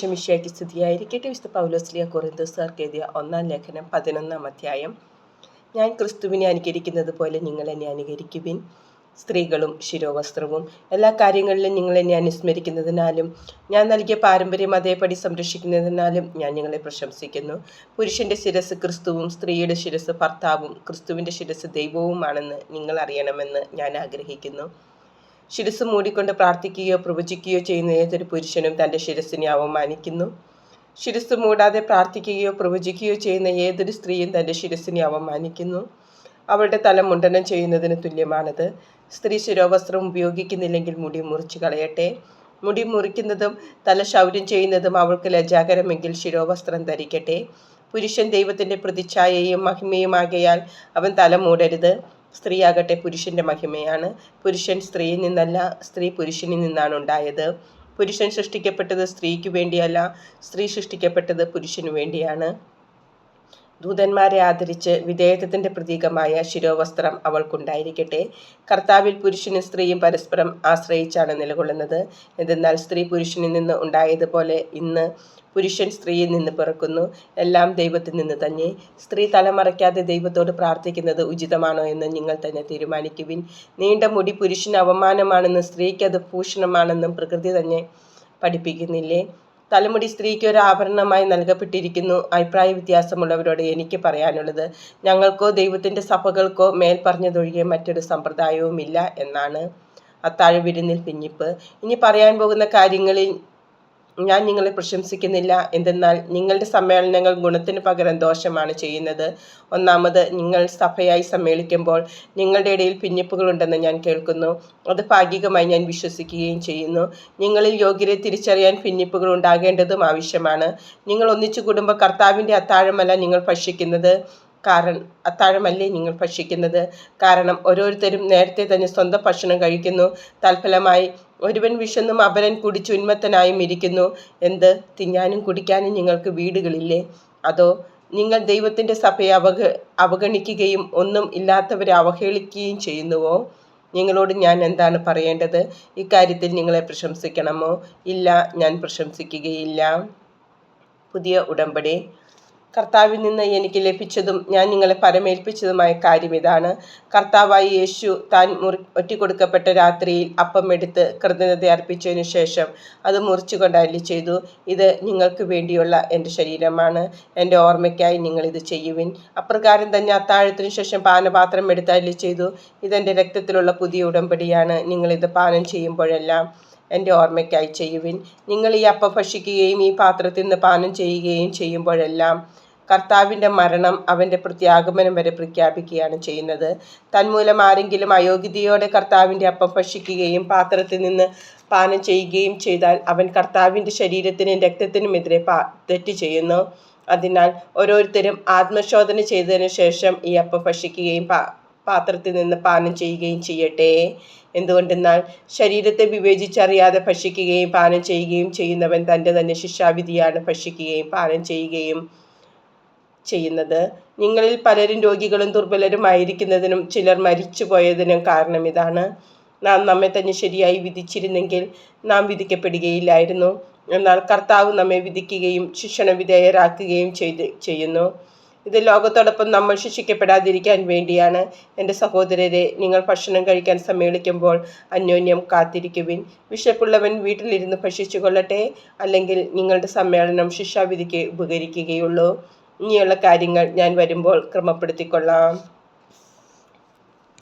ശമിഷ്യാക്കി സ്തുതിയായിരിക്കട്ടെ. വിശുദ്ധ പൗലോസ്ലിയ കൊറിന്തോസാർക്ക് എഴുതിയ ഒന്നാം ലേഖനം പതിനൊന്നാം അധ്യായം. ഞാൻ ക്രിസ്തുവിനെ അനുകരിക്കുന്നത് പോലെ നിങ്ങൾ എന്നെ അനുകരിക്കുവിൻ. സ്ത്രീകളും ശിരോവസ്ത്രവും എല്ലാ കാര്യങ്ങളിലും നിങ്ങൾ എന്നെ അനുസ്മരിക്കുന്നതിനാലും ഞാൻ നൽകിയ പാരമ്പര്യം അതേപടി സംരക്ഷിക്കുന്നതിനാലും ഞാൻ നിങ്ങളെ പ്രശംസിക്കുന്നു. പുരുഷന്റെ ശിരസ് ക്രിസ്തുവും സ്ത്രീയുടെ ശിരസ് ഭർത്താവും ക്രിസ്തുവിന്റെ ശിരസ് ദൈവവുമാണെന്ന് നിങ്ങൾ അറിയണമെന്ന് ഞാൻ ആഗ്രഹിക്കുന്നു. ശിരസ് മൂടിക്കൊണ്ട് പ്രാർത്ഥിക്കുകയോ പ്രവചിക്കുകയോ ചെയ്യുന്ന ഏതൊരു പുരുഷനും തന്റെ ശിരസ്സിനെ അവമാനിക്കുന്നു. ശിരസ് മൂടാതെ പ്രാർത്ഥിക്കുകയോ പ്രവചിക്കുകയോ ചെയ്യുന്ന ഏതൊരു സ്ത്രീയും തന്റെ ശിരസ്സിനെ അവമാനിക്കുന്നു. അവളുടെ തല മുണ്ടനം ചെയ്യുന്നതിന് തുല്യമാണത്. സ്ത്രീ ശിരോവസ്ത്രം ഉപയോഗിക്കുന്നില്ലെങ്കിൽ മുടി മുറിച്ചു കളയട്ടെ. മുടി മുറിക്കുന്നതും തല ശൗര്യം ചെയ്യുന്നതും അവൾക്ക് ലജ്ജാകരമെങ്കിൽ ശിരോവസ്ത്രം ധരിക്കട്ടെ. പുരുഷൻ ദൈവത്തിന്റെ പ്രതിച്ഛായയും മഹിമയുമാകയാൽ അവൻ തല മൂടരുത്. സ്ത്രീയാകട്ടെ പുരുഷന്റെ മഹിമയാണ്. പുരുഷൻ സ്ത്രീയിൽ നിന്നല്ല സ്ത്രീ പുരുഷനിൽ നിന്നാണ് ഉണ്ടായത്. പുരുഷൻ സൃഷ്ടിക്കപ്പെട്ടത് സ്ത്രീക്ക് വേണ്ടിയല്ല സ്ത്രീ സൃഷ്ടിക്കപ്പെട്ടത് പുരുഷനു വേണ്ടിയാണ്. ദൂതന്മാരെ ആദരിച്ച് വിധേയത്വത്തിന്റെ പ്രതീകമായ ശിരോവസ്ത്രം അവൾക്കുണ്ടായിരിക്കട്ടെ. കർത്താവിൽ പുരുഷനും സ്ത്രീയും പരസ്പരം ആശ്രയിച്ചാണ് നിലകൊള്ളുന്നത്. എന്തെന്നാൽ സ്ത്രീ പുരുഷനിൽ നിന്ന് ഉണ്ടായതുപോലെ ഇന്ന് പുരുഷൻ സ്ത്രീയിൽ നിന്ന് പിറക്കുന്നു. എല്ലാം ദൈവത്തിൽ നിന്ന് തന്നെ. സ്ത്രീ തലമറയ്ക്കാതെ ദൈവത്തോട് പ്രാർത്ഥിക്കുന്നത് ഉചിതമാണോ എന്ന് നിങ്ങൾ തന്നെ തീരുമാനിക്കുവിൻ. നീണ്ട മുടി പുരുഷന് അവമാനമാണെന്നും സ്ത്രീക്ക് അത് ഭൂഷണമാണെന്നും പ്രകൃതി തന്നെ പഠിപ്പിക്കുന്നില്ലേ? തലമുടി സ്ത്രീക്ക് ഒരു ആഭരണമായി നൽകപ്പെട്ടിരിക്കുന്നു. അഭിപ്രായ വ്യത്യാസമുള്ളവരോട് എനിക്ക് പറയാനുള്ളത് ഞങ്ങൾക്കോ ദൈവത്തിന്റെ സഭകൾക്കോ മേൽ പറഞ്ഞതൊഴികെ മറ്റൊരു സമ്പ്രദായവുമില്ല എന്നാണ്. അത്താഴ വിരുന്നിൽ പിന്നിപ്പ് ഇനി പറയാൻ പോകുന്ന കാര്യങ്ങളിൽ ഞാൻ നിങ്ങളെ പ്രശംസിക്കുന്നില്ല. എന്തെന്നാൽ നിങ്ങളുടെ സമ്മേളനങ്ങൾ ഗുണത്തിന് പകരം ദോഷമാണ് ചെയ്യുന്നത്. ഒന്നാമത് നിങ്ങൾ സഭയായി സമ്മേളിക്കുമ്പോൾ നിങ്ങളുടെ ഇടയിൽ ഭിന്നിപ്പുകളുണ്ടെന്ന് ഞാൻ കേൾക്കുന്നു. അത് ഭാഗികമായി ഞാൻ വിശ്വസിക്കുകയും ചെയ്യുന്നു. നിങ്ങളിൽ യോഗ്യരെ തിരിച്ചറിയാൻ ഭിന്നിപ്പുകൾ ഉണ്ടാകേണ്ടതും ആവശ്യമാണ്. നിങ്ങൾ ഒന്നിച്ചു കുടുംബ കർത്താവിന്റെ അത്താഴമല്ല നിങ്ങൾ ഭക്ഷിക്കുന്നത്. കാരണം അത്താഴമല്ലേ നിങ്ങൾ ഭക്ഷിക്കുന്നത്? കാരണം ഓരോരുത്തരും നേരത്തെ തന്നെ സ്വന്തം ഭക്ഷണം കഴിക്കുന്നു. തൽഫലമായി ഒരുവൻ വിശന്നും അപരൻ കുടിച്ച് ഉന്മത്തനായും ഇരിക്കുന്നു. എന്ത്? തിന്നാനും കുടിക്കാനും നിങ്ങൾക്ക് വീടുകളില്ലേ? അതോ നിങ്ങൾ ദൈവത്തിന്റെ സഭയെ അവഗ അവഗണിക്കുകയും ഒന്നും ഇല്ലാത്തവരെ അവഹേളിക്കുകയും ചെയ്യുന്നുവോ? നിങ്ങളോട് ഞാൻ എന്താണ് പറയേണ്ടത്? ഇക്കാര്യത്തിൽ നിങ്ങളെ പ്രശംസിക്കണമോ? ഇല്ല ഞാൻ പ്രശംസിക്കുകയില്ല. പുതിയ ഉടമ്പടി. കർത്താവിൽ നിന്ന് എനിക്ക് ലഭിച്ചതും ഞാൻ നിങ്ങളെ പരമേൽപ്പിച്ചതുമായ കാര്യം ഇതാണ്. കർത്താവായി യേശു താൻ മുറി ഒറ്റിക്കൊടുക്കപ്പെട്ട രാത്രിയിൽ അപ്പം എടുത്ത് കൃതജ്ഞത അർപ്പിച്ചതിനു ശേഷം അത് മുറിച്ചുകൊണ്ട് അല്ലി ചെയ്തു. ഇത് നിങ്ങൾക്ക് വേണ്ടിയുള്ള എന്റെ ശരീരമാണ്. എന്റെ ഓർമ്മയ്ക്കായി നിങ്ങൾ ഇത് ചെയ്യുവിൻ. അപ്രകാരം തന്നെ അത്താഴത്തിനു ശേഷം പാനപാത്രം എടുത്ത് അല്ലി ചെയ്തു. ഇതെന്റെ രക്തത്തിലുള്ള പുതിയ ഉടമ്പടിയാണ്. നിങ്ങളിത് പാനം ചെയ്യുമ്പോഴെല്ലാം എന്റെ ഓർമ്മയ്ക്കായി ചെയ്യുവിൻ. നിങ്ങൾ ഈ അപ്പം ഭക്ഷിക്കുകയും ഈ പാത്രത്തിൽ നിന്ന് പാനം ചെയ്യുകയും ചെയ്യുമ്പോഴെല്ലാം കർത്താവിന്റെ മരണം അവന്റെ പ്രത്യാഗമനം വരെ പ്രഖ്യാപിക്കുകയാണ് ചെയ്യുന്നത്. തന്മൂലം ആരെങ്കിലും അയോഗ്യതയോടെ കർത്താവിന്റെ അപ്പം ഭക്ഷിക്കുകയും പാത്രത്തിൽ നിന്ന് പാനം ചെയ്യുകയും ചെയ്താൽ അവൻ കർത്താവിന്റെ ശരീരത്തിനും രക്തത്തിനുമെതിരെ പാ തെറ്റ് ചെയ്യുന്നു. അതിനാൽ ഓരോരുത്തരും ആത്മശോധന ചെയ്തതിനു ശേഷം ഈ അപ്പം ഭക്ഷിക്കുകയും പാത്രത്തിൽ നിന്ന് പാനം ചെയ്യുകയും ചെയ്യട്ടെ. എന്തുകൊണ്ടെന്നാൽ ശരീരത്തെ വിവേചിച്ചറിയാതെ ഭക്ഷിക്കുകയും പാനം ചെയ്യുകയും ചെയ്യുന്നവൻ തന്റെ തന്നെ ശിക്ഷാവിധിയാണ് ഭക്ഷിക്കുകയും പാനം ചെയ്യുകയും ചെയ്യുന്നത്. നിങ്ങളിൽ പലരും രോഗികളും ദുർബലരുമായിരിക്കുന്നതിനും ചിലർ മരിച്ചു പോയതിനും കാരണം ഇതാണ്. നാം നമ്മെ തന്നെ ശരിയായി വിധിച്ചിരുന്നെങ്കിൽ നാം വിധിക്കപ്പെടുകയില്ലായിരുന്നു. എന്നാൽ കർത്താവ് നമ്മെ വിധിക്കുകയും ശിക്ഷണ വിധേയരാക്കുകയും ചെയ്ത് ചെയ്യുന്നു. ഇത് ലോകത്തോടൊപ്പം നമ്മൾ ശിക്ഷിക്കപ്പെടാതിരിക്കാൻ വേണ്ടിയാണ്. എന്റെ സഹോദരരെ നിങ്ങൾ ഭക്ഷണം കഴിക്കാൻ സമ്മേളിക്കുമ്പോൾ അന്യോന്യം കാത്തിരിക്കുവിൻ. വിശപ്പുള്ളവൻ വീട്ടിലിരുന്ന് ഭക്ഷിച്ചു കൊള്ളട്ടെ അല്ലെങ്കിൽ നിങ്ങളുടെ സമ്മേളനം ശിക്ഷാവിധിക്ക് ഉപകരിക്കുകയുള്ളൂ. ഇനിയുള്ള കാര്യങ്ങൾ ഞാൻ വരുമ്പോൾ ക്രമപ്പെടുത്തിക്കൊള്ളാം.